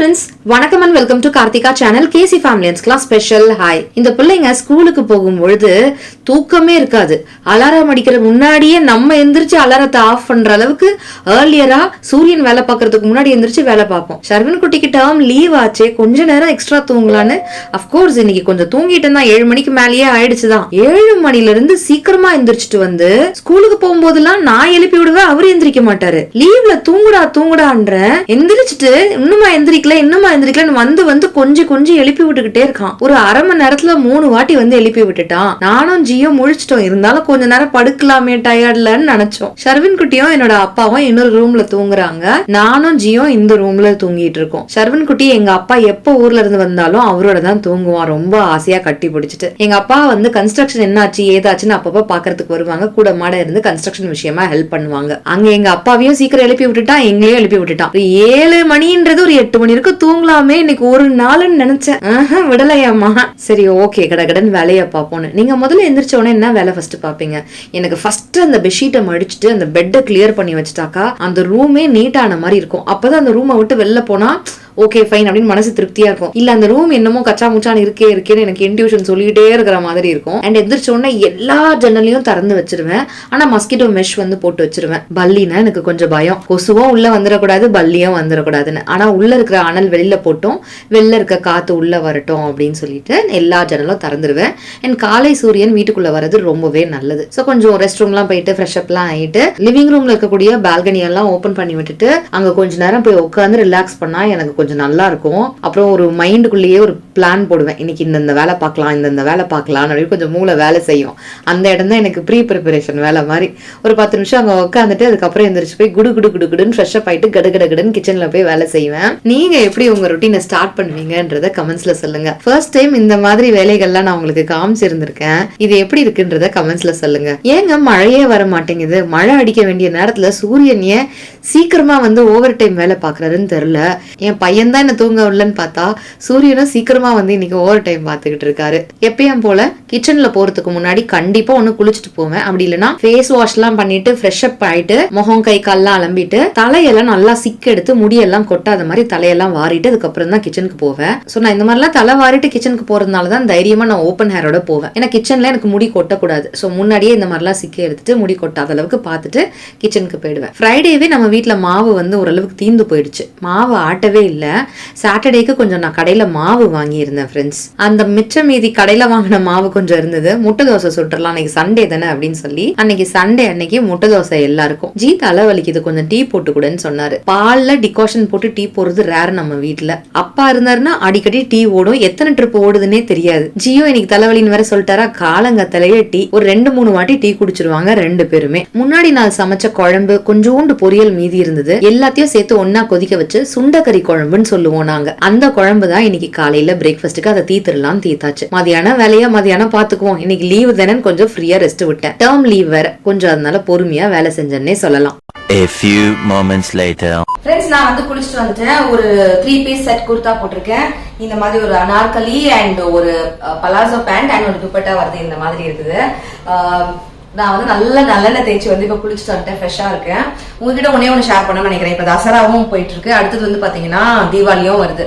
Hello friends வணக்கம் and welcome to Karthika channel KC ஃபேமிலியன்ஸ்க்குலாம் special hi இந்த பிள்ளைங்க ஸ்கூலுக்கு போகும் பொழுது தூக்கமே இருக்காது. அலாரம் அடிக்கிற முன்னாடியே நம்ம எந்திரிச்சு அலாரத்தை ஆஃப் பண்ற அளவுக்கு ஏர்லியரா சூரியன் வேலை பார்க்கறதுக்கு முன்னாடி எந்திரிச்சு வேலை பார்ப்போம். சர்வன் குட்டிக்கு டேர்ம் லீவ் ஆச்சு கொஞ்ச நேரம் எக்ஸ்ட்ரா தூங்கலான்னு. அஃப்கோர்ஸ் இன்னைக்கு கொஞ்சம் தூங்கிட்டு தான் ஏழு மணிக்கு மேலேயே ஆயிடுச்சுதான். ஏழு மணில இருந்து சீக்கிரமா எந்திரிச்சிட்டு வந்து ஸ்கூலுக்கு போகும்போதெல்லாம் நான் எழுப்பி விடுவேன் அவரு எந்திரிக்க மாட்டாரு. லீவ்ல தூங்குடா தூங்குடான்ற எந்திரிச்சிட்டு இன்னுமா எந்திரிக்கல இன்னுமா எந்திரிக்கலன்னு வந்து வந்து கொஞ்சம் கொஞ்சம் எழுப்பி விட்டுக்கிட்டே இருக்கான். ஒரு அரை மணி நேரத்துல மூணு வாட்டி வந்து எழுப்பி விட்டுட்டான். நானும் ஜியோ முழிச்சிட்டோம். இருந்தாலும் கொஞ்ச நேரம் படுக்கலாமே டயர்ட்லன்னு நினைச்சோம். ஷர்வின் குட்டியும் என்னோட அப்பாவும் இன்னொரு ரூம்ல தூங்குறாங்க. நானும் ஜியோ இந்த ரூம்ல தூங்கிட்டு இருக்கோம். ஷர்வின் குட்டி எங்க அப்பா எப்ப ஊர்ல இருந்து வந்தாலும் அவரோட தான் தூங்குவான். ரொம்ப ஆசையா கட்டி பிடிச்சிட்டு. எங்க அப்பா வந்து கன்ஸ்ட்ரக்ஷன் என்னாச்சு ஏதாச்சுன்னு அப்பப்ப பாக்குறதுக்கு வருவாங்க. கூட மாட இருந்து கன்ஸ்ட்ரக்ஷன் விஷயமா ஹெல்ப் பண்ணுவாங்க. அங்க எங்க அப்பாவையும் சீக்கிரம் எழுப்பி விட்டுட்டான் எங்களையும் எழுப்பி விட்டுட்டான். ஒரு ஏழு மணின்றது ஒரு எட்டு மணி வரைக்கும் தூங்கலாமே இன்னைக்கு ஒரு நாள்னு நினைச்சேன். ஆஹா, விடலையாம்மா. சரி ஓகே கடகடன் வேலையை பார்ப்போன்னு. நீங்க முதல்ல எந்திரிச்ச உடனே என்ன வேலை ஃபர்ஸ்ட் பாப்பீங்க எனக்கு ஃபர்ஸ்ட் அந்த பெட்ஷீட்டை மடிச்சுட்டு அந்த பெட்டை கிளியர் பண்ணி வச்சுட்டாக்கா அந்த ரூமே நீட்டான மாதிரி இருக்கும். அப்பதான் அந்த ரூமை விட்டு வெளில போனா ஓகே ஃபைன் அப்படின்னு மனசு திருப்தியா இருக்கும். இல்ல அந்த ரூம் என்னமோ கச்சா முச்சான்னு இருக்கே இருக்கேன்னு எனக்கு இன்ட்யூஷன் சொல்லிக்கிட்டே இருக்கிற மாதிரி இருக்கும். அண்ட் எந்திரிச்ச எல்லா ஜன்னலையும் திறந்து வச்சிருவேன். ஆனா மஸ்கிட்டோ மெஷ் வந்து போட்டு வச்சிருவேன். பல்லினா எனக்கு கொஞ்சம் பயம். கொசுவும் உள்ள வந்துடக்கூடாது பல்லியும் வந்துடக்கூடாதுன்னு. ஆனா உள்ள இருக்கிற அனல் வெளியில போட்டும் வெளில இருக்க காத்து உள்ள வரட்டும் அப்படின்னு சொல்லிட்டு எல்லா ஜன்னலும் திறந்துருவேன். அண்ட் காலை சூரியன் வீட்டுக்குள்ள வர்றது ரொம்பவே நல்லது. ஸோ கொஞ்சம் ரெஸ்ட் ரூம்லாம் போயிட்டு ஃப்ரெஷ் அப்லாம் ஆயிட்டு லிவிங் ரூம்ல இருக்கக்கூடிய பால்கனி எல்லாம் ஓப்பன் பண்ணி விட்டுட்டு அங்க கொஞ்ச நேரம் போய் உட்காந்து ரிலாக்ஸ் பண்ணா எனக்கு கொஞ்சம் கொஞ்சம் நல்லா இருக்கும் அப்புறம் ஒரு மைண்டுக்குள்ளேயே ஒரு பிளான் போடுவேன். இன்னைக்கு இந்தந்த வேலை பார்க்கலாம் இந்தந்த வேலை பார்க்கலாம் அப்படின்னு கொஞ்சம் மூளை வேலை செய்யும். அந்த இடம் தான் எனக்கு ப்ரீ ப்ரிப்பரேஷன் வேலை மாதிரி. ஒரு பத்து நிமிஷம் அங்கே உட்காந்துட்டு அதுக்கப்புறம் எந்திரிச்சு போய் குடு குடு குடு குடுன்னு ஃப்ரெஷ் அப் ஆயிட்டு கடு கடு கடுன்னு கிச்சனில் போய் வேலை செய்வேன். நீங்க எப்படி உங்க ரொட்டீனை ஸ்டார்ட் பண்ணுவீங்கன்றத கமெண்ட்ஸ்ல சொல்லுங்க. ஃபர்ஸ்ட் டைம் இந்த மாதிரி வேலைகள்லாம் நான் உங்களுக்கு காமிச்சிருந்திருக்கேன். இது எப்படி இருக்குன்றத கமெண்ட்ஸ்ல சொல்லுங்க. ஏங்க மழையே வர மாட்டேங்குது. மழை அடிக்க வேண்டிய நேரத்துல சூரியன் ஏன் சீக்கிரமா வந்து ஓவர் டைம் வேலை பாக்குறாருன்னு தெரியல. என் பையன் தான் என்ன தூங்க விடலன்னு பார்த்தா சூரியனும் சீக்கிரமா வந்து இன்னைக்கு ஓவர் டைம் பார்த்துக்கிட்டு இருக்காரு. எப்பயும் போல கிச்சன்ல போறதுக்கு முன்னாடி கண்டிப்பா ஒண்ணு குளிச்சுட்டு போவேன். அப்படி இல்லைன்னா ஃபேஸ் வாஷ் எல்லாம் பண்ணிட்டு ஃப்ரெஷ் அப் ஆயிட்டு முகம் கை கால்லாம் அலம்பிட்டு தலையெல்லாம் நல்லா சிக்கு எடுத்து முடியெல்லாம் கொட்டாத மாதிரி தலையெல்லாம் வாரிட்டு அதுக்கப்புறம் தான் கிச்சனுக்கு போவேன். ஸோ நான் இந்த மாதிரிலாம் தலை வாரிட்டு கிச்சனுக்கு போறதுனால தான் தைரியமா நான் ஓப்பன் ஹேரோட போவேன். ஏன்னா கிச்சன்ல எனக்கு முடி கொட்டக்கூடாது. ஸோ முன்னாடியே இந்த மாதிரிலாம் சிக்கி எடுத்துட்டு முடி கொட்டாத அளவுக்கு பார்த்துட்டு கிச்சனுக்கு போயிடுவேன். ஃப்ரைடேவே நம்ம வீட்டில் மாவு வந்து ஓரளவுக்கு தீந்து போயிடுச்சு. மாவு ஆட்டவே இல்லை. சாட்டர்டேக்கு கொஞ்சம் நான் கடையில மாவு வாங்கியிருந்தேன் ஃப்ரெண்ட்ஸ் அந்த மிச்ச மீதி கடையில வாங்கின மாவு கொஞ்சம் இருந்தது. முட்டை தோசை சுட்டுறலாம் அன்னைக்கு சண்டே தானே அப்படின்னு சொல்லி அன்னைக்கு சண்டே அன்னைக்கு முட்டை தோசை எல்லாருக்கும். ஜீ தலை வலிக்குது கொஞ்சம் டீ போட்டு கூடன்னு சொன்னாரு. பால்ல டிகாஷன் போட்டு டீ போடுறது ரேர் நம்ம வீட்ல. அப்பா இருந்தாருன்னா அடிக்கடி டீ ஓடும். எத்தனை ட்ரிப் ஓடுதுன்னே தெரியாது. ஜியோ இன்னைக்கு தலைவலின்னு வேற சொல்லிட்டாரா? காலங்கத்திலேயே டீ. ஒரு ரெண்டு மூணு வாட்டி டீ குடிச்சிருவாங்க ரெண்டு பேருமே. முன்னாடி நாள் சமைச்ச குழம்பு கொஞ்சோண்டு பொரியல் மீதி இருந்தது. எல்லாத்தையும் சேர்த்து ஒன்னா கொதிக்க வச்சு சுண்டக்கறி குழம்புன்னு சொல்லுவோம் நாங்க. அந்த குழம்பு தான் இன்னைக்கு காலையில பிரேக்ஃபாஸ்ட்டுக்கு அதை தீத்துடலாம் தீத்தாச்சு. மதியானம் வேலையா மதியானம் பாத்துக்குவோம். இன்னைக்கு லீவு தானே கொஞ்சம் ஃப்ரீயா ரெஸ்ட் விட்டேன். டேர்ம் லீவ் வேற. கொஞ்சம் அதனால பொறுமையா வேலை செஞ்சேன்னே சொல்லலாம். A few moments later. Friends நான் வந்து குளிச்சுட்டு வந்துட்டேன். ஒரு த்ரீ பீஸ் செட் குர்தா போட்டிருக்கேன். இந்த மாதிரி ஒரு அனார்கலி அண்ட் ஒரு பலாசோ பேண்ட் அண்ட் ஒரு துப்பட்டா வருது இந்த மாதிரி இருக்குது. நான் வந்து நல்ல நல்லெண்ணெய் தேய்ச்சி வந்து இப்போ குளிச்சுட்டு வந்துட்டேன் ஃப்ரெஷ்ஷாக இருக்கேன். உங்ககிட்ட ஒன்னே ஒன்று ஷேர் பண்ண நினைக்கிறேன். இப்போ தசராவும் போயிட்டு இருக்கு. அடுத்தது வந்து பார்த்தீங்கன்னா தீபாவளியும் வருது.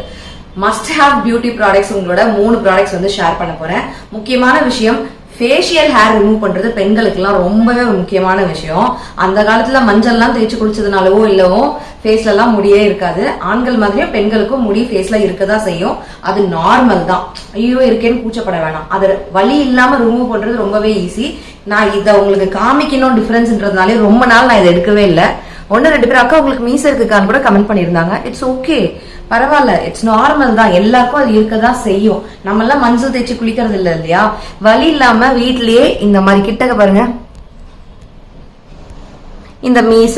மஸ்ட் ஹேவ் பியூட்டி ப்ராடக்ட்ஸ் உங்களோட மூணு ப்ராடக்ட்ஸ் வந்து ஷேர் பண்ண போறேன். முக்கியமான விஷயம் ஃபேஷியல் ஹேர் ரிமூவ் பண்றது பெண்களுக்குலாம் ரொம்பவே ஒரு முக்கியமான விஷயம். அந்த காலத்துல மஞ்சள்லாம் தேய்ச்சி குளிச்சதுனாலவோ இல்லவோ ஃபேஸ்ல எல்லாம் முடியே இருக்காது. ஆண்கள் மாதிரியும் பெண்களுக்கும் முடி ஃபேஸ்ல இருக்கதா செய்யும். அது நார்மல் தான். ஐயோ இருக்கேன்னு கூச்சப்பட வேணாம். அது வலி இல்லாம ரிமூவ் பண்றது ரொம்பவே ஈஸி நான் இதை உங்களுக்கு காமிக்கணும் டிஃபரன்ஸ்ன்றதுனாலே ரொம்ப நாள் நான் இதை எடுக்கவே இல்லை. ஒன்னு ரெண்டு பேர் அக்கா உங்களுக்கு மீச இருக்குக்கான்னு கூட கமெண்ட் பண்ணியிருந்தாங்க. இட்ஸ் ஓகே பரவாயில்ல. இட்ஸ் நார்மல் தான். எல்லாருக்கும் அது இருக்கதான் செய்யும். நம்ம எல்லாம் மஞ்சள் தேய்ச்சி குளிக்கிறது இல்லை இல்லையா? வலி இல்லாம வீட்லயே இந்த மாதிரி கிட்டக்க பாருங்க. இந்த மீச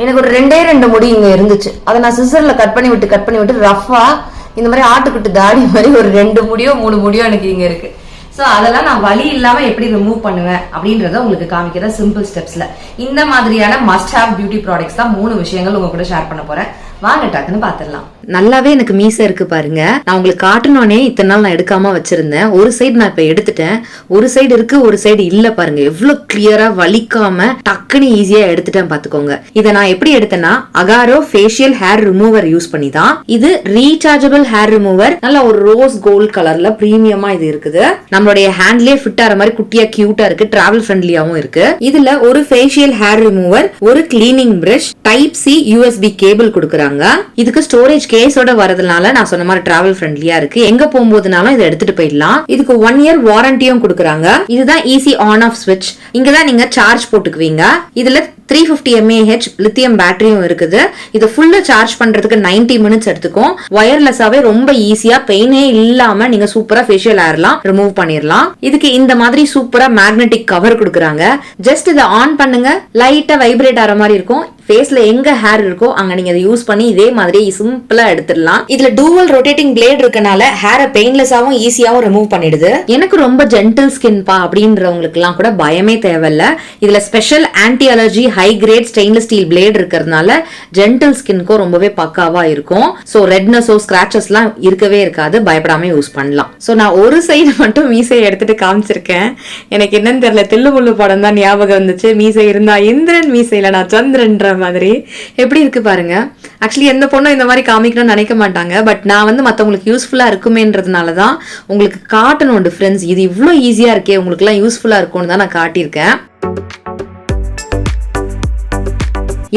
எனக்கு ஒரு ரெண்டே ரெண்டு முடி இங்க இருந்துச்சு. அதை நான் சிசர்ல கட் பண்ணி விட்டு கட் பண்ணி விட்டு ரஃபா இந்த மாதிரி ஆட்டுக்குட்டு தாடி மாதிரி ஒரு ரெண்டு முடியோ மூணு முடியோ எனக்கு இங்க இருக்கு. ஸோ அதெல்லாம் நான் வழி இல்லாமல் எப்படி ரிமூவ் பண்ணுவேன் அப்படின்றத உங்களுக்கு காமிக்கிற சிம்பிள் ஸ்டெப்ஸில் இந்த மாதிரியான மஸ்ட் ஹேவ் பியூட்டி ப்ராடக்ட்ஸ் தான் மூணு விஷயங்கள் உங்க கூட ஷேர் பண்ண போறேன். வாங்க டக்குன்னு பார்த்துடலாம் நல்லாவே எனக்கு மீசை இருக்கு பாருங்க. நான் உங்களுக்கு காட்டணும்னே இத்தனை நாள் நான் எடுக்காம வச்சிருந்தேன். ஒரு சைடு நான் இப்ப எடுத்துட்டேன். ஒரு சைடு இருக்கு ஒரு சைடு இல்ல பாருங்க. எவ்வளவு கிளியரா வலிக்காம டக்குன்னு ஈஸியா எடுத்துட்டேன் பாத்துக்கோங்க. இதை நான் எப்படி எடுத்தேன்னா Agaro facial hair remover use பண்ணி தான். இது ரீசார்ஜபிள் ஹேர் ரிமூவர் நல்ல ஒரு ரோஸ் கோல்ட் கலர்ல பிரீமியமா இது இருக்குது. நம்மளுடைய ஹேண்ட்லயே ஃபிட் ஆற மாதிரி குட்டியா கியூட்டா இருக்கு. டிராவல் ஃப்ரெண்ட்லியாவும் இருக்கு. இதுல ஒரு ஃபேஷியல் ஹேர் ரிமூவர் ஒரு cleaning brush type C USB cable கொடுக்குறாங்க. இதுக்கு ஸ்டோரேஜ் கேஸோட வரதுனால நான் சொன்ன மாதிரி டிராவல் ஃப்ரெண்ட்லியா இருக்கு. எங்க போகும்போதுனாலும் இதை எடுத்துட்டு போயிடலாம். இதுக்கு ஒன் இயர் வாரண்டியும் கொடுக்குறாங்க. இதுதான் ஈஸி ஆன் ஆஃப் ஸ்விட்ச் இங்க தான் நீங்க சார்ஜ் போட்டுக்குவீங்க. இதுல த்ரீ ஃபிஃப்டி எம்ஏஹெச் லித்தியம் பேட்டரியும் இருக்குது. இது ஃபுல்லா சார்ஜ் பண்றதுக்கு 90 மினிட்ஸ் எடுத்துக்கும். ஒயர்லெஸ்ஸாவே ரொம்ப ஈஸியா பெயினே இல்லாம நீங்க சூப்பரா ஃபேஷியல் ஏர்லாம் ரிமூவ் பண்ணிடலாம் இதுக்கு இந்த மாதிரி சூப்பரா மேக்னெட்டிக் கவர் கொடுக்குறாங்க. ஜஸ்ட் இதை ஆன் பண்ணுங்க. லைட்டா வைப்ரேட் ஆற மாதிரி இருக்கும். ஃபேஸில் எங்கே ஹேர் இருக்கோ அங்கே நீங்கள் அதை யூஸ் பண்ணி இதே மாதிரி சிம்பிளாக எடுத்துடலாம். இதில் டூவல் ரொட்டேட்டிங் பிளேட் இருக்கனால ஹேரை பெயின்லெஸ்ஸாகவும் ஈஸியாகவும் ரிமூவ் பண்ணிடுது. எனக்கு ரொம்ப ஜென்டில் ஸ்கின்ப்பா அப்படின்றவங்களுக்குலாம் கூட பயமே தேவையில்ல. இதில் special anti allergy high grade stainless steel blade இருக்கிறதுனால ஜென்டில் ஸ்கின்க்கும் ரொம்பவே பக்காவாக இருக்கும். ஸோ ரெட்னஸோ ஸ்க்ராச்சஸ்லாம் இருக்கவே இருக்காது. பயப்படாமல் யூஸ் பண்ணலாம். ஸோ நான் ஒரு சைடு மட்டும் மீசையை எடுத்துட்டு காமிச்சிருக்கேன். எனக்கு என்னன்னு தெரியல. தில்லு முள்ளு படம் தான் ஞாபகம் வந்துச்சு. மீசை இருந்தா இந்திரன் மீசையில் நான் சந்திரன்ற மாதிரி. எப்படி இருக்கு பாருங்க. ஆக்சுவலி எந்த பொண்ணும் இந்த மாதிரி காமிக்கணும்னு நினைக்க மாட்டாங்க. பட் நான் வந்து மற்றவங்களுக்கு யூஸ்ஃபுல்லாக இருக்குமேன்றதுனால தான் உங்களுக்கு காட்டணும் டிஃப்ரென்ஸ் இது இவ்வளோ ஈஸியாக இருக்கே. உங்களுக்குலாம் யூஸ்ஃபுல்லாக இருக்கும்னு தான் நான் காட்டியிருக்கேன்.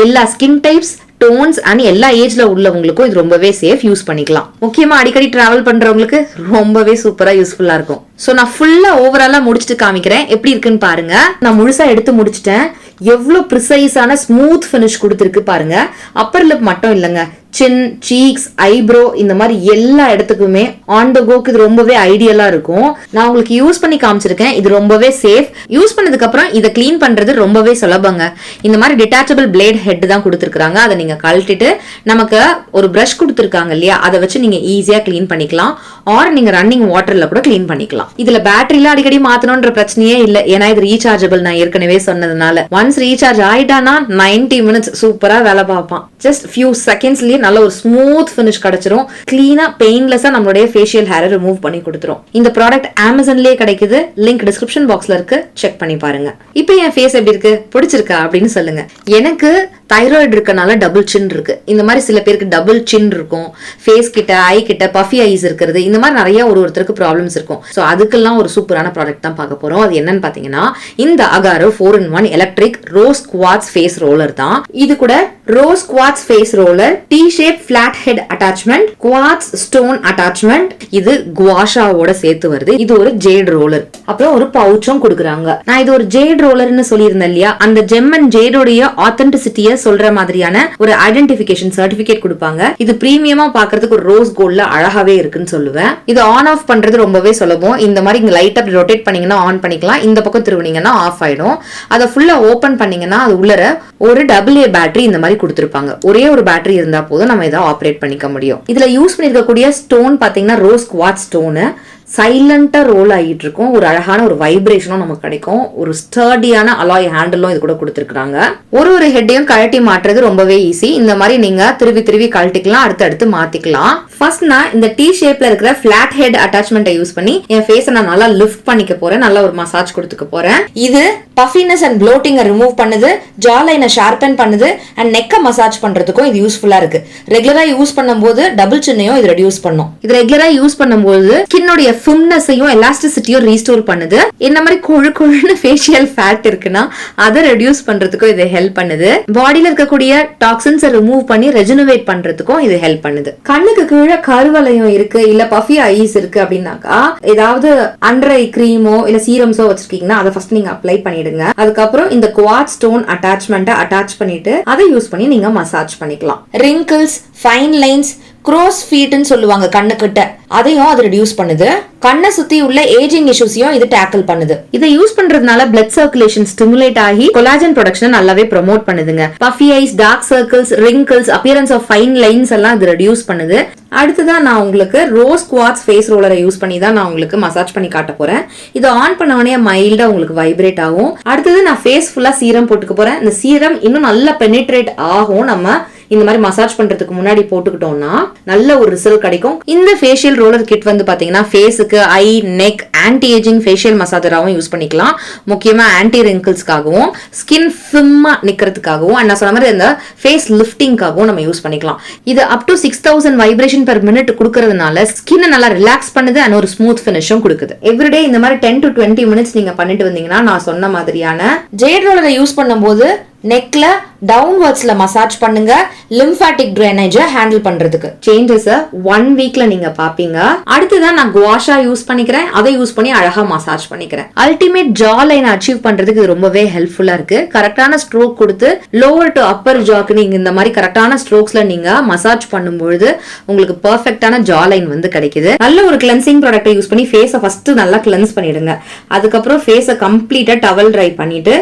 எல்லா ஸ்கின் டைப்ஸ் டோன்ஸ் அண்ட் எல்லா ஏஜ்ல உள்ளவங்களுக்கும் இது ரொம்பவே சேஃப் யூஸ் பண்ணிக்கலாம். முக்கியமா அடிக்கடி டிராவல் பண்றவங்களுக்கு ரொம்பவே சூப்பரா யூஸ்ஃபுல்லா இருக்கும். ஸோ நான் ஃபுல்லா ஓவராலா முடிச்சுட்டு காமிக்கிறேன். எப்படி இருக்குன்னு பாருங்க. நான் முழுசா எடுத்து முடிச்சிட்டேன். எவ்வளோ ப்ரிசைஸான ஸ்மூத் ஃபினிஷ் கொடுத்துருக்கு பாருங்க. அப்பர் லிப் மட்டும் இல்லைங்க. சின் சீக்ஸ் ஐப்ரோ இந்த மாதிரி எல்லா இடத்துக்குமே ஆன் த கோக்கு இது ரொம்பவே ஐடியலா இருக்கும். நான் உங்களுக்கு யூஸ் பண்ணி காமிச்சிருக்கேன். இது ரொம்பவே சேஃப் யூஸ் பண்ணதுக்கு அப்புறம் இதை க்ளீன் பண்றது ரொம்பவே சுலபங்க. இந்த மாதிரி டிட்டாச்சபிள் பிளேட் ஹெட் தான் கொடுத்துருக்காங்க அதை நீங்க கழட்டிட்டு நமக்கு ஒரு ப்ரஷ் கொடுத்துருக்காங்க இல்லையா? அதை வச்சு நீங்க ஈஸியா க்ளீன் பண்ணிக்கலாம். ஆர் நீங்க ரன்னிங் வாட்டர்ல கூட க்ளீன் பண்ணிக்கலாம். இதுல பேட்டரியில அடிக்கடி மாத்தணும்ன்ற பிரச்சனையே இல்ல. ஏன்னா இது ரீசார்ஜபிள் நான் ஏற்கனவே சொன்னதுனால. ஒன்ஸ் ரீசார்ஜ் ஆயிட்டானா 90 மினிட்ஸ் சூப்பரா வேலை பார்ப்பான். ஜஸ்ட் ஃபியூ செகண்ட்ஸ்லயே நல்ல ஒரு ஸ்மூத் ஃபினிஷ் கிடைச்சிரும். கிளீனா பெயின்லெஸ்ஸா நம்மளுடைய ஃபேஷியல் ஹேரை ரிமூவ் பண்ணி கொடுத்துரும். இந்த ப்ராடக்ட் அமேசான்லயே கிடைக்குது. லிங்க் டிஸ்கிரிப்ஷன் பாக்ஸ்ல இருக்கு. செக் பண்ணி பாருங்க. இப்போ என் ஃபேஸ் எப்படி இருக்கு? பிடிச்சிருக்கா? அப்படின்னு சொல்லுங்க. எனக்கு தைராய்டு இருக்கனால டபுள் சின் இருக்கு. இந்த மாதிரி சில பேருக்கு டபுள் சின் இருக்கும். ஃபேஸ் கிட்ட ஐ கிட்ட பஃபி ஐஸ் இருக்கிறது. இந்த மாதிரி நிறைய ஒரு ஒருத்தருக்கு ப்ராப்ளம்ஸ் இருக்கும். ஸோ அதுக்கெல்லாம் ஒரு சூப்பரான ப்ராடக்ட் தான் பார்க்க போறோம். அது என்னன்னு பாத்தீங்கன்னா இந்த Agaro four in one electric rose quartz face roller தான். இது கூட rose quartz face roller T shape flat head attachment quartz stone attachment இது குவாஷாவோட சேர்த்து வருது. இது ஒரு ஜேட் ரோலர் அப்புறம் ஒரு பவுச்சும் கொடுக்குறாங்க. நான் இது ஒரு ஜேட் ரோலர்னு சொல்லியிருந்தேன் இல்லையா? அந்த ஜெம் அண்ட் ஜேடோடைய ஆத்தென்டிசிட்டியை சொல்ற மாதிரியான ஒரு ஐடென்டிபிகேஷன் சர்டிபிகேட் கொடுப்பாங்க. இது பிரீமியமா பாக்குறதுக்கு ஒரு ரோஸ் கோல்ட்ல அழகாவே இருக்குன்னு சொல்லுவேன். இது ஆன் ஆஃப் பண்றது ரொம்பவே சுலபம். இந்த மாதிரி இங்க லைட் அப்படி ரொட்டேட் பண்ணீங்கன்னா ஆன் பண்ணிக்கலாம். இந்த பக்கம் திருவினீங்கன்னா ஆஃப் ஆயிடும். அதை ஃபுல்லா ஓபன் பண்ணீங்கன்னா அது உள்ளர ஒரு டபுள் ஏ பேட்டரி இந்த மாதிரி கொடுத்துருப்பாங்க. ஒரே ஒரு பேட்டரி இருந்தா போதும் நம்ம இதை ஆப்ரேட் பண்ணிக்க முடியும். இதுல யூஸ் பண்ணிருக்கக்கூடிய ஸ்டோன் பாத்தீங்கன்னா ரோஸ் குவாட் ஸ்டோனு சைலண்டா ரோல் ஆகிட்டு இருக்கும் ஒரு அழகான ஒரு வைப்ரேஷனும் நமக்கு கிடைக்கும். ஒரு ஸ்டர்டியான அலாய் ஹேண்டிலும் இது கூட கொடுத்துருக்காங்க ஒரு ஒரு ஹெட்டையும் கழட்டி மாட்டுறது ரொம்பவே ஈஸி. இந்த மாதிரி நீங்க திருவி திருவி கழட்டிக்கலாம். அடுத்து அடுத்து மாத்திக்கலாம். ஃபர்ஸ்ட் நான் இந்த டி ஷேப்ல இருக்கிற ஃபிளாட் ஹெட் அட்டாச்மெண்ட்டை யூஸ் பண்ணி என் ஃபேஸை நான் நல்லா லிஃப்ட் பண்ணிக்க போறேன். நல்லா ஒரு மசாஜ் கொடுத்துக்க போறேன். இது பஃபினஸ் அண்ட் ப்ளோட்டிங்கை ரிமூவ் பண்ணுது. ஜா லைனை ஷார்பன் பண்ணுது. அண்ட் நெக்கை மசாஜ் பண்றதுக்கும் இது யூஸ்ஃபுல்லா இருக்கு. ரெகுலரா யூஸ் பண்ணும்போது டபுள் சின்னையும் இது ரெடியூஸ் பண்ணும். இது ரெகுலரா யூஸ் பண்ணும்போது ஸ்கின்னோடைய ஃபிம்னஸையும் எலாஸ்டிசிட்டியும் ரீஸ்டோர் பண்ணுது. என்ன மாதிரி கொழு கொழுன்னு ஃபேஷியல் ஃபேட் இருக்குன்னா அதை ரெடியூஸ் பண்றதுக்கும் இது ஹெல்ப் பண்ணுது. பாடியில இருக்கக்கூடிய டாக்ஸின்ஸை ரிமூவ் பண்ணி ரெஜினுவேட் பண்றதுக்கும் இது ஹெல்ப் பண்ணுது. கண்ணுக்கு கீழே கருவலையும் இருக்கு இல்ல பஃபி ஐஸ் இருக்கு அப்படின்னாக்கா ஏதாவது அண்டரை கிரீமோ இல்ல சீரம்ஸோ வச்சிருக்கீங்கன்னா அதை ஃபர்ஸ்ட் நீங்க அப்ளை பண்ணிடுங்க. அதுக்கப்புறம் இந்த குவாட் ஸ்டோன் அட்டாச்மெண்ட்டை அட்டாச் பண்ணிட்டு அதை யூஸ் பண்ணி நீங்க மசாஜ் பண்ணிக்கலாம். ரிங்கிள்ஸ் ஃபைன் லைன்ஸ் க்ரோஸ் ஃபீட்னு சொல்லுவாங்க கண்ணுக்கிட்ட. அதையும் அது ரெடியூஸ் பண்ணுது. கண்ணை சுத்தி உள்ள ஏஜிங் இஷ்யூஸையும் இது டேக்கிள் பண்ணுது. இதை யூஸ் பண்றதுனால பிளட் சர்க்குலேஷன் ஸ்டிமுலேட் ஆகி கொலாஜன் ப்ரொடக்ஷன் நல்லாவே ப்ரொமோட் பண்ணுதுங்க. Puffy eyes dark circles wrinkles appearance of fine lines எல்லாம் இது ரெடியூஸ் பண்ணுது. அடுத்ததான் நான் உங்களுக்கு ரோஸ் குவாட்ஸ் ஃபேஸ் ரோலரை யூஸ் பண்ணி தான் நான் உங்களுக்கு மசாஜ் பண்ணி காட்ட போறேன். இதை ஆன் பண்ண உடனே மைல்டா உங்களுக்கு வைப்ரேட் ஆகும். அடுத்தது நான் ஃபேஸ் ஃபுல்லா சீரம் போட்டுக்க போறேன். இந்த சீரம் இன்னும் நல்லா பெனிட்ரேட் ஆகும். நம்ம இந்த மாதிரி மசாஜ் பண்றதுக்கு முன்னாடி போட்டுக்கிட்டோம்னா நல்ல ஒரு ரிசல்ட் கிடைக்கும். இந்த ஃபேஷியல் ரோலர் கிட் வந்து பாத்தீங்கன்னா ஃபேஸுக்கு eye neck anti ageing facial மசாஜராகவும் use பண்ணிக்கலாம். முக்கியமா ஆன்டி ரிங்கிள்ஸ்க்காகவும் ஸ்கின் ஃபிம்மா நிக்கிறதுக்காகவும் அண்ட் நான் சொன்ன மாதிரி இந்த ஃபேஸ் லிஃப்டிங்காகவும் நம்ம யூஸ் பண்ணிக்கலாம். இது up to six thousand vibration per minute கொடுக்கறதுனால ஸ்கின் நல்லா ரிலாக்ஸ் பண்ணுது அண்ட் ஒரு ஸ்மூத் ஃபினிஷும் கொடுக்குது. எவ்ரிடே இந்த மாதிரி டென் டு டுவெண்ட்டி மினிட்ஸ் நீங்க பண்ணிட்டு வந்தீங்கன்னா நான் சொன்ன மாதிரியான ஜெயட் ரோலரை யூஸ் பண்ணும்போது நெக்ல டவுன்வர்ட்ஸ்ல மசாஜ் பண்ணுங்க. லிம்ஃபாட்டிக் ட்ரைனேஜை ஹேண்டில் பண்றதுக்கு. சேஞ்சஸ் ஒன் வீக்ல நீங்க பாப்பீங்க. அடுத்ததான் நான் குவாஷா யூஸ் பண்ணிக்கிறேன். அதை யூஸ் பண்ணி அழகா மசாஜ் பண்ணிக்கிறேன். அல்டிமேட் ஜா லைன் அச்சீவ் பண்றதுக்கு ரொம்பவே ஹெல்ப்ஃபுல்லா இருக்கு. கரெக்டான ஸ்ட்ரோக் கொடுத்து லோவர் டு அப்பர் ஜாக்கு நீங்க இந்த மாதிரி கரெக்டான ஸ்ட்ரோக்ஸ்ல நீங்க மசாஜ் பண்ணும்பொழுது உங்களுக்கு பர்ஃபெக்டான ஜா லைன் வந்து கிடைக்குது. நல்ல ஒரு கிளென்சிங் ப்ராடக்ட்டை யூஸ் பண்ணி ஃபேஸை ஃபர்ஸ்ட் நல்லா கிளென்ஸ் பண்ணிடுங்க. அதுக்கப்புறம் ஃபேஸை கம்ப்ளீட்டா டவல் ட்ரை பண்ணிட்டு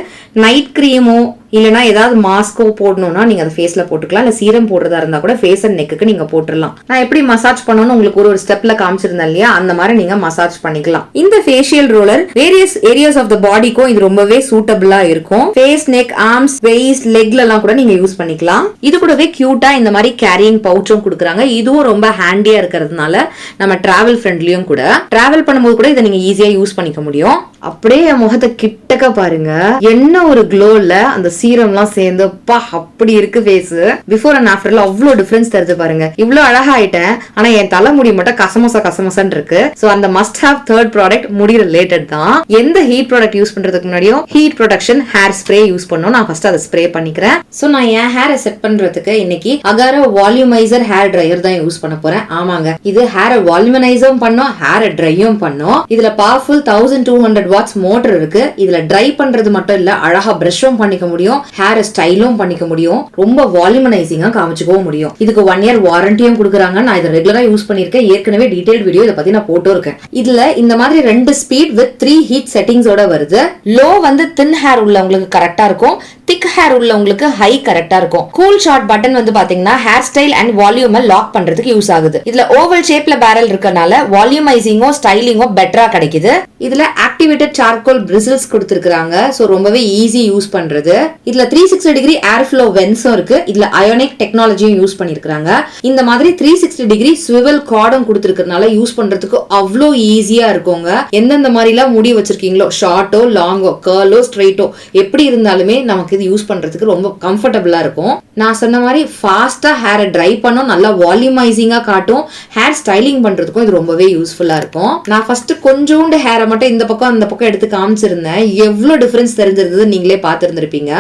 நைட் கிரீமோ இல்லைனா ஏதாவது மாஸ்கோ போடணும்னா நீங்க அதை ஃபேஸ்ல போட்டுக்கலாம். இல்ல சீரம் போடுறதா இருந்தா கூட ஃபேஸ் அண்ட் நெக்குக்கு நீங்க போட்டுடலாம். நான் எப்படி மசாஜ் பண்ணணும்னு உங்களுக்கு ஒரு ஒரு ஸ்டெப்ல காமிச்சிருந்தேன் இல்லையா? அந்த மாதிரி நீங்க மசாஜ் பண்ணிக்கலாம். இந்த facial roller various areas of the பாடிக்கும் இது ரொம்பவே சூட்டபிளா இருக்கும். ஃபேஸ் நெக் ஆர்ம்ஸ் வெயிஸ் லெக்ல எல்லாம் கூட நீங்க யூஸ் பண்ணிக்கலாம். இது கூடவே கியூட்டா இந்த மாதிரி கேரியிங் பவுச்சும் கொடுக்குறாங்க. இதுவும் ரொம்ப ஹேண்டியா இருக்கிறதுனால நம்ம டிராவல் ஃப்ரெண்ட்லியும் கூட. டிராவல் பண்ணும்போது கூட இதை நீங்க ஈஸியா யூஸ் பண்ணிக்க முடியும். அப்படியே முகத்தை கிட்டக்க பாருங்க. என்ன ஒரு க்ளோல அந்த சீரம்லாம் சேர்ந்து அப்பா அப்படி இருக்கு ஃபேஸ் பிஃபோர் அண்ட் ஆஃப்டர்ல அவ்வளோ டிஃபரன்ஸ் தருது பாருங்க. இவ்வளோ அழகா ஆயிட்டேன் ஆனா என் தலைமுடி மட்டும் கசமசா கசமசன் இருக்கு. ஸோ அந்த மஸ்ட் ஹாவ் தேர்ட் ப்ராடக்ட் முடி ரிலேட்டட் தான். எந்த ஹீட் ப்ராடக்ட் யூஸ் பண்றதுக்கு முன்னாடியும் heat protection hair spray use பண்ணணும் நான் ஃபர்ஸ்ட் அதை ஸ்ப்ரே பண்ணிக்கிறேன். ஸோ நான் என் ஹேரை செட் பண்றதுக்கு இன்னைக்கு அகார வால்யூமைசர் ஹேர் ட்ரையர் தான் யூஸ் பண்ண போறேன். ஆமாங்க. இது ஹேரை வால்யூமனைஸும் பண்ணும் ஹேரை ட்ரையும் பண்ணும். இதுல powerful thousand two hundred watts motor இருக்கு. இதுல ட்ரை பண்றது மட்டும் இல்ல அழகா பிரஷும் பண்ணிக்க முடியும். ஹேர் ஸ்டைலும் பண்ணிக்க முடியும் ரொம்ப வால்யூமனைசிங்கா காமிச்சுக்கவும் முடியும். இதுக்கு ஒன் இயர் வாரண்டியும் கொடுக்குறாங்க. நான் இதை ரெகுலரா யூஸ் பண்ணிருக்கேன் ஏற்கனவே டீடைல் வீடியோ இதை பத்தி நான் போட்டு இருக்கேன் இதுல இந்த மாதிரி ரெண்டு ஸ்பீட் வித் த்ரீ ஹீட் செட்டிங்ஸோட வருது. லோ வந்து தின் ஹேர் உள்ளவங்களுக்கு கரெக்டா இருக்கும். திக் ஹேர் உள்ளவங்களுக்கு ஹை கரெக்டா இருக்கும். கூல் ஷார்ட் பட்டன் வந்து பாத்தீங்கன்னா ஹேர் ஸ்டைல் அண்ட் வால்யூமை லாக் பண்றதுக்கு யூஸ் ஆகுது. இதுல ஓவல் ஷேப்ல பேரல் இருக்கனால வால்யூமைசிங்கோ ஸ்டைலிங்கோ பெட்டரா கிடைக்குது. இதுல ஆக்டிவேட்டட் சார்கோல் பிரிசில்ஸ் கொடுத்துருக்காங்க சோ ரொம்பவே ஈஸி யூஸ் பண்றது. இதுல three sixty degree air flow வென்ஸும் இருக்கு. இதுல அயோனிக் டெக்னாலஜியும் யூஸ் பண்ணிருக்காங்க இந்த மாதிரி த்ரீ சிக்ஸ்டி டிகிரி ஸ்விவல் கார்டும் கொடுத்துருக்கனால யூஸ் பண்றதுக்கு அவ்வளோ ஈஸியா இருக்குங்க. எந்தெந்த மாதிரிலாம் முடி வச்சிருக்கீங்களோ ஷார்ட்டோ லாங்கோ கேர்லோ ஸ்ட்ரைட்டோ எப்படி இருந்தாலுமே நமக்கு இது யூஸ் பண்ணுறதுக்கு ரொம்ப கம்ஃபர்டபுளாக இருக்கும். நான் சொன்ன மாதிரி ஃபாஸ்ட்டாக ஹேரை ட்ரை பண்ணும் நல்லா வால்யூமைசிங்காக காட்டும். ஹேர் ஸ்டைலிங் பண்ணுறதுக்கும் இது ரொம்பவே யூஸ்ஃபுல்லாக இருக்கும். நான் ஃபஸ்ட்டு கொஞ்சோண்டு ஹேரை மட்டும் இந்த பக்கம் அந்த பக்கம் எடுத்து காமிச்சிருந்தேன். எவ்வளோ டிஃப்ரென்ஸ் தெரிஞ்சிருந்தது நீங்களே பார்த்துருந்துருப்பீங்க.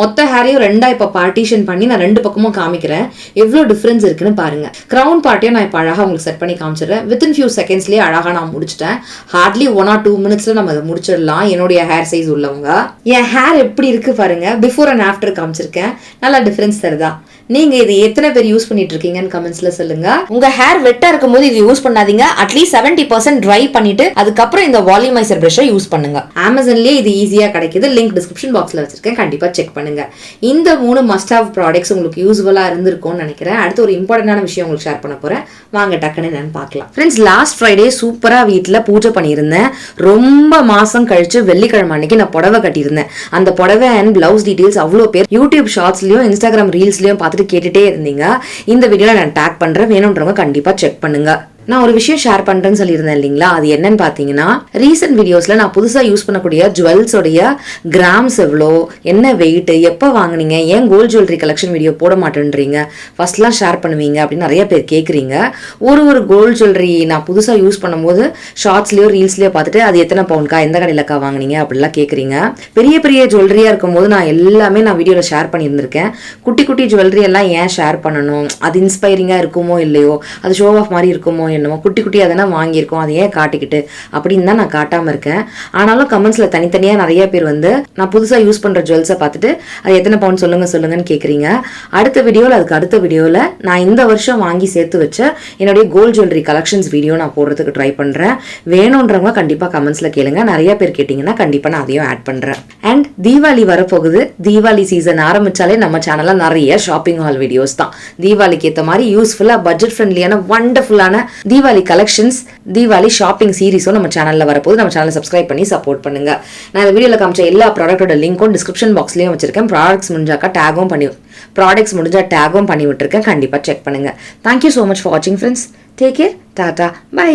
மொத்த ஹேரையும் ரெண்டாக இப்போ பார்ட்டிஷன் பண்ணி நான் ரெண்டு பக்கமும் காமிக்கிறேன். எவ்வளோ டிஃப்ரென்ஸ் இருக்குன்னு பாருங்க. க்ரௌன் பார்ட்டியை நான் இப்போ அழகாக உங்களுக்கு செட் பண்ணி காமிச்சிடுறேன். வித்தின் ஃபியூ செகண்ட்ஸ்லேயே அழகாக நான் முடிச்சிட்டேன். ஹார்ட்லி ஒன் ஆர் டூ மினிட்ஸில் நம்ம அதை முடிச்சிடலாம். என்னுடைய ஹேர் சைஸ் உள்ளவங்க. என் ஹேர் எப்படி இருக்குது பாருங்கள் பிஃபோர் அண்ட் ஆஃப்டர் காமிச்சிருக்கேன். நல்லா டிஃப்ரென்ஸ் தருதா நீங்க இது எத்தனை பேர் யூஸ் பண்ணிட்டு இருக்கீங்கன்னு கமெண்ட்ஸ்ல சொல்லுங்க. உங்க ஹேர் வெட்டா இருக்கும்போது இது யூஸ் பண்ணாதீங்க. அட்லீஸ்ட் செவன்டி பர்சன்ட் ட்ரை பண்ணிட்டு அதுக்கப்புறம் இந்த வால்யூமைசர் பிரஷை யூஸ் பண்ணுங்க. அமேசான்லயே இது ஈஸியா கிடைக்குது. லிங்க் டிஸ்கிரிப்ஷன் பாக்ஸ்ல வச்சிருக்கேன். கண்டிப்பா செக் பண்ணுங்க. இந்த மூணு மஸ்ட் ஹவ் ப்ராடக்ட்ஸ் உங்களுக்கு யூஸ்ஃபுல்லா இருந்திருக்கும்னு நினைக்கிறேன். அடுத்து ஒரு இம்பார்ட்டன்டான விஷயம் உங்களுக்கு ஷேர் பண்ண போறேன். வாங்க டக்குன்னு என்னன்னு பார்க்கலாம். ஃப்ரெண்ட்ஸ் லாஸ்ட் ஃப்ரைடே சூப்பரா வீட்ல பூஜை பண்ணியிருந்தேன். ரொம்ப மாசம் கழிச்சு வெள்ளிக்கிழமை அன்னைக்கு நான் புடவை கட்டியிருந்தேன். அந்த புடவை அண்ட் பிளவுஸ் டீடைல்ஸ் அவ்வளோ பேர் யூடியூப் ஷார்ட்ஸ்லயும் இன்ஸ்டாகிராம் ரீல்ஸ்லயும் பார்த்துட்டு கேட்டுட்டே இருந்தீங்க. இந்த வீடியோவில் நான் டேக் பண்றேன். வேணுன்றவங்க கண்டிப்பா செக் பண்ணுங்க. நான் ஒரு விஷயம் ஷேர் பண்றேன்னு சொல்லியிருந்தேன் இல்லைங்களா? அது என்னன்னு பார்த்தீங்கன்னா ரீசெண்ட் வீடியோஸ்ல நான் புதுசா யூஸ் பண்ணக்கூடிய ஜுவல்ஸோடைய கிராம்ஸ் எவ்வளோ என்ன வெயிட் எப்போ வாங்குனீங்க ஏன் கோல்ட் ஜுவல்லரி கலெக்ஷன் வீடியோ போட மாட்டேன்றீங்க ஃபர்ஸ்ட்லாம் ஷேர் பண்ணுவீங்க அப்படின்னு நிறைய பேர் கேட்குறீங்க ஒரு ஒரு கோல்ட் ஜுவல்லரி நான் புதுசாக யூஸ் பண்ணும்போது ஷார்ட்ஸ்லயோ ரீல்ஸ்லயோ பார்த்துட்டு அது எத்தனை பவுன்க்கா எந்த கடையிலக்கா வாங்குனீங்க அப்படிலாம் கேட்குறீங்க பெரிய பெரிய ஜுவல்லரியா இருக்கும்போது நான் எல்லாமே நான் வீடியோவில் ஷேர் பண்ணியிருந்திருக்கேன். குட்டி குட்டி ஜுவல்லரி எல்லாம் ஏன் ஷேர் பண்ணணும்? அது இன்ஸ்பைரிங்காக இருக்குமோ இல்லையோ? அது ஷோ ஆஃப் மாதிரி இருக்குமோ என்னமோ குட்டி குட்டி தானே வாங்கியிருக்கோம். அதை ஏன் காட்டிக்கிட்டு? அப்படின்னு தான் நான் காட்டாமல் இருக்கேன். ஆனாலும் கமெண்ட்ஸில் தனித்தனியாக நிறைய பேர் வந்து நான் புதுசாக யூஸ் பண்ணுற ஜுவல்ஸை பார்த்துட்டு அது எத்தனை பவுன் சொல்லுங்க சொல்லுங்கன்னு கேட்குறீங்க அடுத்த வீடியோவில் அதுக்கு அடுத்த வீடியோவில் நான் இந்த வருஷம் வாங்கி சேர்த்து வச்ச என்னுடைய கோல்ட் ஜுவல்லரி கலெக்ஷன்ஸ் வீடியோ நான் போடுறதுக்கு ட்ரை பண்ணுறேன் வேணுன்றவங்க கண்டிப்பாக கமெண்ட்ஸில் கேளுங்க. நிறைய பேர் கேட்டிங்கன்னா கண்டிப்பாக நான் அதையும் ஆட் பண்ணுறேன் அண்ட் தீபாவளி வரப்போகுது. தீபாவளி சீசன் ஆரம்பிச்சாலே நம்ம சேனலில் நிறைய ஷாப்பிங் ஹால் வீடியோஸ் தான். தீபாவளிக்கு ஏற்ற மாதிரி யூஸ்ஃபுல்லாக பட்ஜெட் ஃப்ரெண்ட்லியான வண்டர்ஃபுல்லான தீபாவளி கலெக்ஷன்ஸ் தீபாவளி ஷாப்பிங் சீரிஸும் நம்ம சேனலில் வரப்போது நம்ம சேனலை சப்ஸ்கிரைப் பண்ணி சப்போர்ட் பண்ணுங்க. நான் இந்த வீடியோவில் காமிச்ச எல்லா ப்ராடக்ட்டோட லிங்க்கும் டிஸ்கிரிப்ஷன் பாக்ஸ்லேயும் வச்சிருக்கேன். ப்ராடக்ட்ஸ் முடிஞ்சாக்கா டேகும் பண்ணி ப்ராடக்ட்ஸ் முடிஞ்சா டேகும் பண்ணி விட்டுருக்கேன். கண்டிப்பாக செக் பண்ணுங்க. Thank you so much for வாட்சிங் friends take care tata bye